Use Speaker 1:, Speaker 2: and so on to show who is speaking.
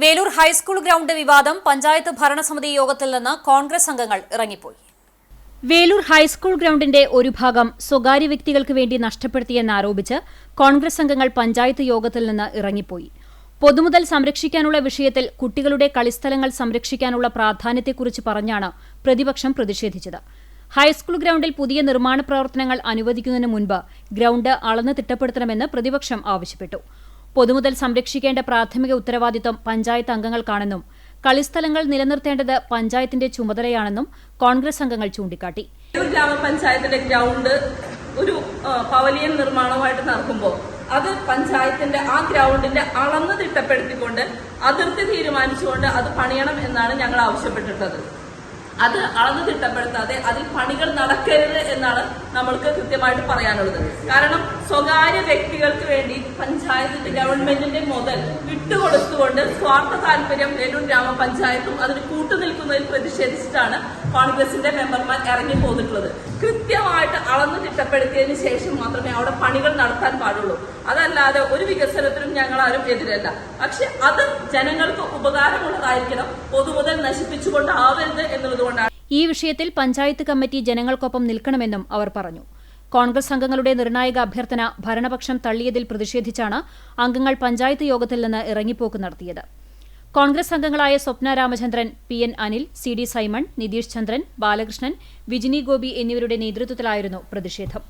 Speaker 1: Velur high school ground വിവാദം പഞ്ചായത്ത് ഭരണസമിതി യോഗത്തിൽ നിന്ന് കോൺഗ്രസ് അംഗങ്ങൾ ഇറങ്ങിപ്പോയി. വേലൂർ ഹൈസ്കൂൾ ഗ്രൗണ്ടിന്റെ ഒരു ഭാഗം സ്വകാര്യ വ്യക്തികൾക്ക് വേണ്ടി നഷ്ടപ്പെടുത്തിയെന്നാരോപിച്ച് കോൺഗ്രസ് അംഗങ്ങൾ പഞ്ചായത്ത് യോഗത്തിൽ നിന്ന് ഇറങ്ങിപ്പോയി. പൊതുമുതൽ സംരക്ഷിക്കാനുള്ള വിഷയത്തിൽ കുട്ടികളുടെ കളിസ്ഥലങ്ങൾ സംരക്ഷിക്കാനുള്ള പ്രാധാന്യത്തെക്കുറിച്ച് പറഞ്ഞാണ് പ്രതിപക്ഷം പ്രതിഷേധിച്ചത്. ഹൈസ്കൂൾ ഗ്രൗണ്ടിൽ പുതിയ നിർമ്മാണ പ്രവർത്തനങ്ങൾ അനുവദിക്കുന്നതിന് മുൻപ് ഗ്രൗണ്ട് അളന്ന് തിട്ടപ്പെടുത്തണമെന്ന് പ്രതിപക്ഷം ആവശ്യപ്പെട്ടു. പൊതുമുതൽ സംരക്ഷിക്കേണ്ട പ്രാഥമിക ഉത്തരവാദിത്വം പഞ്ചായത്ത് അംഗങ്ങൾക്കാണെന്നും കളിസ്ഥലങ്ങൾ നിലനിർത്തേണ്ടത് പഞ്ചായത്തിന്റെ ചുമതലയാണെന്നും കോൺഗ്രസ് അംഗങ്ങൾ ചൂണ്ടിക്കാട്ടി.
Speaker 2: ഗ്രാമപഞ്ചായത്തിന്റെ ഗ്രൗണ്ട് ഒരു പവലിയൻ നിർമ്മാണമായിട്ട് നടക്കുമ്പോൾ അത് പഞ്ചായത്തിന്റെ ആ ഗ്രൗണ്ടിന്റെ അളന്ന് തിട്ടപ്പെടുത്തിക്കൊണ്ട് അതിർത്തി തീരുമാനിച്ചുകൊണ്ട് അത് പണിയണം എന്നാണ് ഞങ്ങൾ ആവശ്യപ്പെട്ടിട്ടുള്ളത്. അത് അളന്ന് തിട്ടപ്പെടുത്താതെ അതിൽ പണികൾ നടക്കരുത് എന്നാണ് നമ്മൾക്ക് കൃത്യമായിട്ട് പറയാനുള്ളത്. കാരണം സ്വകാര്യ വ്യക്തികൾക്ക് വേണ്ടി പഞ്ചായത്തിന്റെ ഗവൺമെന്റിന്റെ മുതൽ വിട്ടുകൊടുത്തുകൊണ്ട് സ്വാർത്ഥ താല്പര്യം നെല്ലൂർ ഗ്രാമപഞ്ചായത്തും അതിന് കൂട്ടുനിൽക്കുന്നതിൽ പ്രതിഷേധിച്ചിട്ടാണ് കോൺഗ്രസിന്റെ മെമ്പർമാർ ഇറങ്ങി പോന്നിട്ടുള്ളത്. കൃത്യമായിട്ട് അളന്ന് തിട്ടപ്പെടുത്തിയതിനു ശേഷം മാത്രമേ അവിടെ പണികൾ നടത്താൻ പാടുള്ളൂ. അതല്ലാതെ ഒരു വികസനത്തിനും ഞങ്ങൾ ആരും എതിരല്ല. പക്ഷെ അത് ജനങ്ങൾക്ക് ഉപകാരമുള്ളതായിരിക്കണം. പൊതുമുതൽ നശിപ്പിച്ചുകൊണ്ടാവരുത് എന്നുള്ളതുകൊണ്ടാണ്.
Speaker 1: ഈ വിഷയത്തിൽ പഞ്ചായത്ത് കമ്മിറ്റി ജനങ്ങൾക്കൊപ്പം നിൽക്കണമെന്നും അവർ പറഞ്ഞു. കോൺഗ്രസ് അംഗങ്ങളുടെ നിർണായക അഭ്യർത്ഥന ഭരണപക്ഷം തള്ളിയതിൽ പ്രതിഷേധിച്ചാണ് അംഗങ്ങൾ പഞ്ചായത്ത് യോഗത്തിൽ നിന്ന് ഇറങ്ങിപ്പോക്ക് നടത്തിയത്. കോൺഗ്രസ് അംഗങ്ങളായ Swapna Ramachandran P N Anil C D Simon Nitheesh Chandran Balakrishnan Vijini Gopi എന്നിവരുടെ നേതൃത്വത്തിലായിരുന്നു പ്രതിഷേധം.